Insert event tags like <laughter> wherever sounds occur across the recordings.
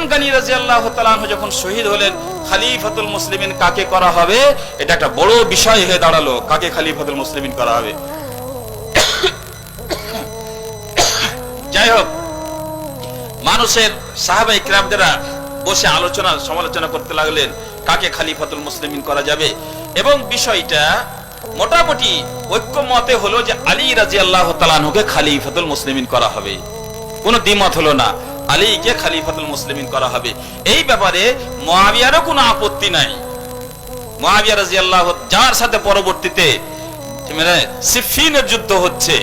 উসমান গানি রাজি আল্লাহ যখন শহীদ হলেন, খালিফাতুল মুসলিমিন কাকে করা হবে? এটা একটা বড় বিষয় হয়ে দাঁড়াল, কাকে খালিফাতুল মুসলিমিন করা হবে? যাই হোক, মানুষের বসে আলোচনা, সমালোচনা করতে লাগলেন, কাকে খালিফাতুল মুসলিমিন করা যাবে? এবং বিষয়টা মোটামুটি ঐক্যমতে হলো যে আলী রাজি আল্লাহ তালানহুকে খালিফাতুল মুসলিমিন করা হবে। কোনো দ্বিমত হলো না। আলীকে খালিফাতুল মুসলিমিন করা হবে। এই ব্যাপারে মহাবিয়ারও কোনো আপত্তি নাই। মহাবিয়া রাজি আল্লাহ যার সাথে পরবর্তীতে মানে সিফিনের যুদ্ধ হচ্ছে,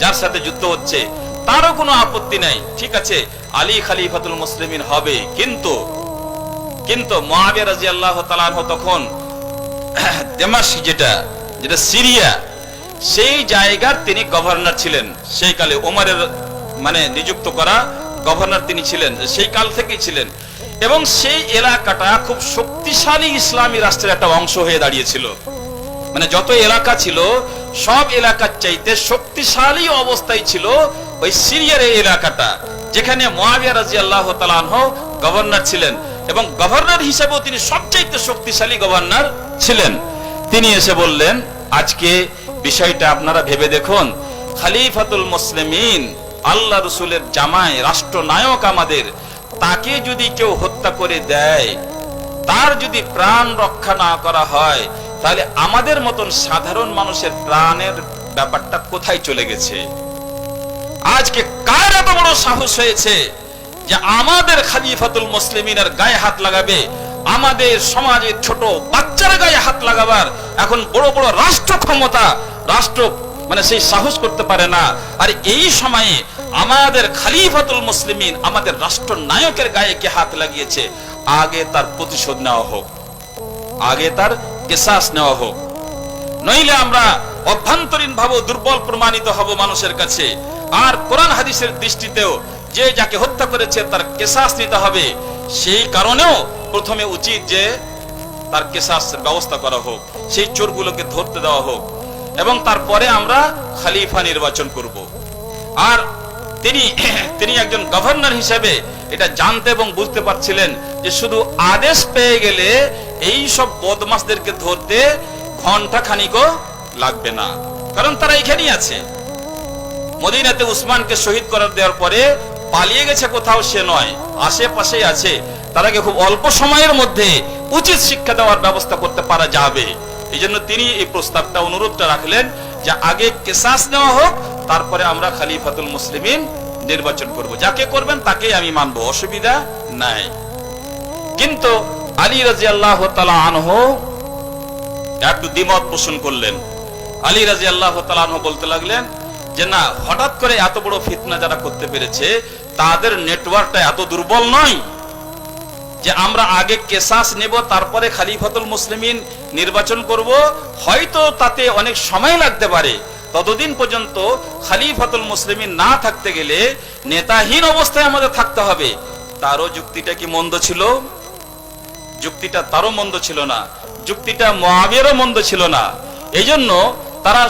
যার সাথে যুদ্ধ হচ্ছে, তারও কোনো আপত্তি নাই। ঠিক আছে, আলী খালিফাতুল মুসলিমিন হবে, কিন্তু কিন্তু মহাবিয়া রাজি আল্লাহ তালাহ তখন <clears throat> যেটা যেটা সিরিয়া, সেই জায়গার তিনি গভর্নর ছিলেন। সেই কালে ওমরের মানে নিযুক্ত করা গভর্নর তিনি ছিলেন, সেই কাল থেকেই ছিলেন। এবং সেই এলাকাটা খুব শক্তিশালী ইসলামী রাষ্ট্রের একটা অংশ হয়ে দাঁড়িয়েছিল। মানে যত এলাকা ছিল, সব এলাকার চাইতে শক্তিশালী অবস্থায় ছিল ওই সিরিয়ার এই এলাকাটা, যেখানে মোয়াবিয়া রাজি আল্লাহ গভর্নর ছিলেন। এবং গভর্নর হিসেবেও তিনি সবচাইতে শক্তিশালী গভর্নর ছিলেন। তিনি এসে বললেন, আজকে বিষয়টা আপনারা ভেবে দেখুন। খালিফাতুল মুসলিমিন আল্লাহ রসুলের জামায় রাষ্ট্রনায়ক আমাদের, তাকে যদি কেউ হত্যা করে দেয়, তার যদি প্রাণ রক্ষা না করা হয়, তাহলে আমাদের মতন সাধারণ মানুষের প্রাণের ব্যাপারটা কোথায় চলে গেছে? আজকে কার এত বড় সাহস হয়েছে যে আমাদের খালিফাতুল মুসলিমিনের গায়ে হাত লাগাবে? আমাদের সমাজের ছোট বাচ্চারা গায়ে হাত লাগাবার এখন বড় বড় রাষ্ট্র ক্ষমতা, রাষ্ট্র মানে সেই সাহস করতে পারে না। আর এই সময়ে আমাদের খালিফাতুল মুসলিমিন, আমাদের রাষ্ট্র নায়কের গায়ে কে হাত লাগিয়েছে? আগে তার প্রতিশোধ নেওয়া হোক। আগে তার কেসাস নেওয়া হোক। নইলে আমরা অভ্যন্তরীণ ভাবে দুর্বল প্রমাণিত হব মানুষের কাছে। আর কোরআন হাদিসের দৃষ্টিতেও যে যাকে হত্যা করেছে তার কেসাস নিতে হবে। সেই কারণেও প্রথমে উচিত যে তার কেসাস ব্যবস্থা করা হোক, সেই চোরগুলোকে ধরতে দেওয়া হোক। এবং তারপরে আমরা খালিফা নির্বাচন করব। আর তিনি <coughs> তিনি একজন গভর্নর হিসেবে এটা জানতে এবং বুঝতে পারছিলেন যে শুধু আদেশ পেয়ে গেলে এই সব বদমাসদেরকে ধরতে ঘণ্টা খানিকও লাগবে না। কারণ তারা এখানেই আছে। মদিনাতে উসমানকে শহীদ করার দেওয়ার পরে পালিয়ে গেছে কোথাও সে নয়, আশেপাশেই আছে। তারাকে খুব অল্প সময়ের মধ্যে উচিত শিক্ষা দেওয়ার ব্যবস্থা করতে পারা যাবে। এই তিনি এই প্রস্তাবটা, অনুরোধটা রাখলেন যে আগে কেসাস নেওয়া হোক তারপরে আমরা খালিফাতুল মুসলিমিন নির্বাচন করব। যাকে করবেন তাকেই আমি মানবো, অসুবিধা নাই। কিন্তু আলী রাজি আল্লাহ আনহ একটু দ্বিমত পোষণ করলেন। আলী রাজি আল্লাহ তালানহ বলতে লাগলেন যে, না, হঠাৎ করে এত বড় ফিতনা যারা করতে পেরেছে, তাদের নেটওয়ার্কটা এত দুর্বল নয় যে আমরা আগে কেসাস নেব, তারপরে খালিফাতুল মুসলিমিন নির্বাচন করব। হয়তো তাতে অনেক সময় লাগতে পারে ততদিন পর্যন্ত খালিফাতুল মুসলিমিন না থাকতে গেলে নেতাহীন অবস্থায় আমাদের থাকতে হবে। তারও যুক্তিটা কি মন্দ ছিল? যুক্তিটা তারও মন্দ ছিল না। যুক্তিটা মহাবেরও মন্দ ছিল না। এই জন্য তারা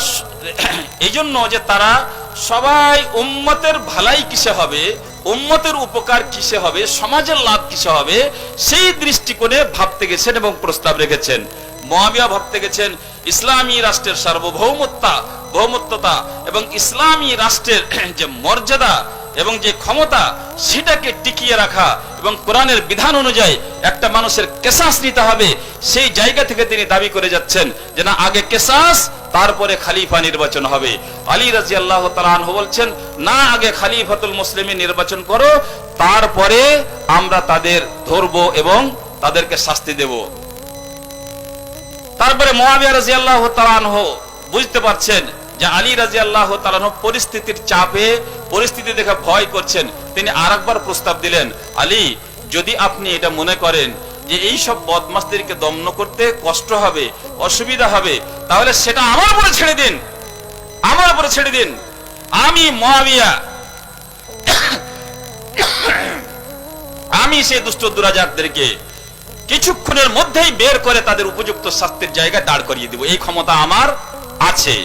<coughs> এই জন্য যে তারা সবাই উম্মতের ভালাই কিসে হবে, উম্মতের উপকার কিসে হবে, সমাজের লাভ কিসে হবে, সেই দৃষ্টিকোণে ভাবতে গেছেন এবং প্রস্তাব রেখেছেন। মহাবিয়া ভাবতে গেছেন, ইসলামী রাষ্ট্রের সার্বভৌমত্তা, ভৌমত্বতা এবং ইসলামী রাষ্ট্রের <clears throat> যে মর্যাদা এবং যে ক্ষমতা, সেটাকে টিকিয়ে রাখা এবং কোরআনের বিধান অনুযায়ী একটা মানুষের কেসাস নিতে হবে, সেই জায়গা থেকে তিনি দাবি করে যাচ্ছেন যে না, আগে কেসাস, তারপরে খালিফা নির্বাচন হবে। আলী রাজি আল্লাহ তালাহ বলছেন, না, আগে খালিফাতুল মুসলিম নির্বাচন করো, তারপরে আমরা তাদের ধরবো এবং তাদেরকে শাস্তি দেব। তারপরে মহাবিয়া রাজি আল্লাহ তালাহ বুঝতে পারছেন যে আলী রাজি আল্লাহ তালাহ পরিস্থিতির চাপে পরিস্থিতি দেখে ভয় করছেন। তিনি আর প্রস্তাব দিলেন, আলী, যদি আপনি এটা মনে করেন যে এই সব বদমাসদেরকে দমন করতে কষ্ট হবে, অসুবিধা হবে, তাহলে সেটা আমার উপরে ছেড়ে দিন। আমার উপরে ছেড়ে দিন। আমি মহাবিয়া আমি সেই দুষ্ট দুরাজারদেরকে কিছুক্ষণের মধ্যেই বের করে তাদের উপযুক্ত শাস্তির জায়গায় দাঁড় করিয়ে দিব। এই ক্ষমতা আমার আছে।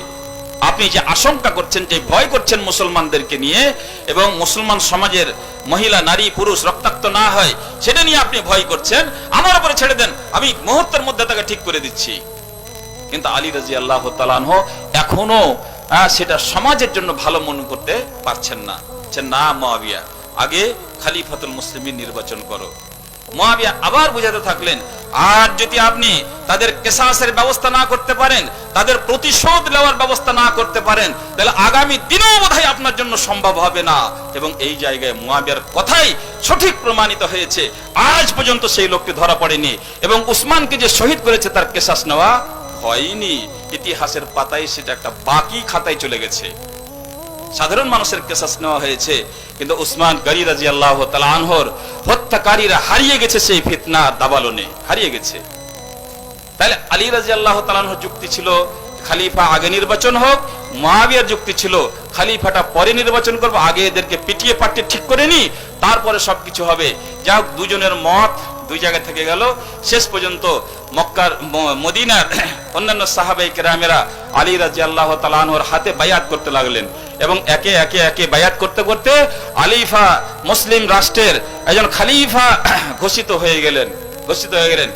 আপনি যে আশঙ্কা করছেন, যে ভয় করছেন মুসলমানদেরকে নিয়ে এবং মুসলমান সমাজের মহিলা, নারী, পুরুষ, রক্তাক্ত না হয়, সেটা নিয়ে আপনি ভয় করছেন, আমার উপরে ছেড়ে দেন। আমি মুহূর্তের মধ্যে তাকে ঠিক করে দিচ্ছি। কিন্তু আলী রাজি আল্লাহ তালানহ এখনও সেটা সমাজের জন্য ভালো মনে করতে পারছেন না। না মহাবিয়া আগে খালিফাতুল মুসলিমিন নির্বাচন করো। মহাবিয়া আবার বুঝাতে থাকলেন, আর যদি আপনি তাদের কেসাসের ব্যবস্থা না করতে পারেন, তাদের প্রতিশোধ নেওয়ার ব্যবস্থা না করতে পারেন, তাহলে আগামী দিনেও বোধহয় আপনার জন্য সম্ভব হবে না। এবং এই জায়গায় মুয়াবিয়ার কথাই সঠিক প্রমাণিত হয়েছে। আজ পর্যন্ত সেই লোকটি ধরা পড়েনি এবং উসমানকে যে শহীদ করেছে তার কেসাস নেওয়া হয়নি। ইতিহাসের পাতায় সেটা একটা বাকি খাতায় চলে গেছে। সাধারণ মানুষের কেসাস নেওয়া হয়েছে। কিন্তু উসমান গরি রাজি আল্লাহ আনহর হত্যাকারীরা হারিয়ে গেছে সেই ফিতনা দাবালনে, হারিয়ে গেছে। তাহলে আলী রাজি আল্লাহ তালানহর যুক্তি ছিল, খালিফা আগে নির্বাচন হোক মহাবিয়ার যুক্তি ছিল, খালিফাটা পরে নির্বাচন করব, আগে এদেরকে পিটিয়ে পাটিয়ে ঠিক করে নি, তারপরে সবকিছু হবে। যা দুজনের মত দুই জায়গা থেকে গেল। শেষ পর্যন্ত মক্কার মদিনার <clears throat> অন্যান্য সাহাবাই কেরামেরা আলী রাজি আল্লাহ তালানহর হাতে বায়াত করতে লাগলেন এবং একে একে একে বায়াত করতে করতে আলিফা মুসলিম রাষ্ট্রের একজন খালিফা <clears throat> ঘোষিত হয়ে গেলেন, ঘোষিত হয়ে গেলেন।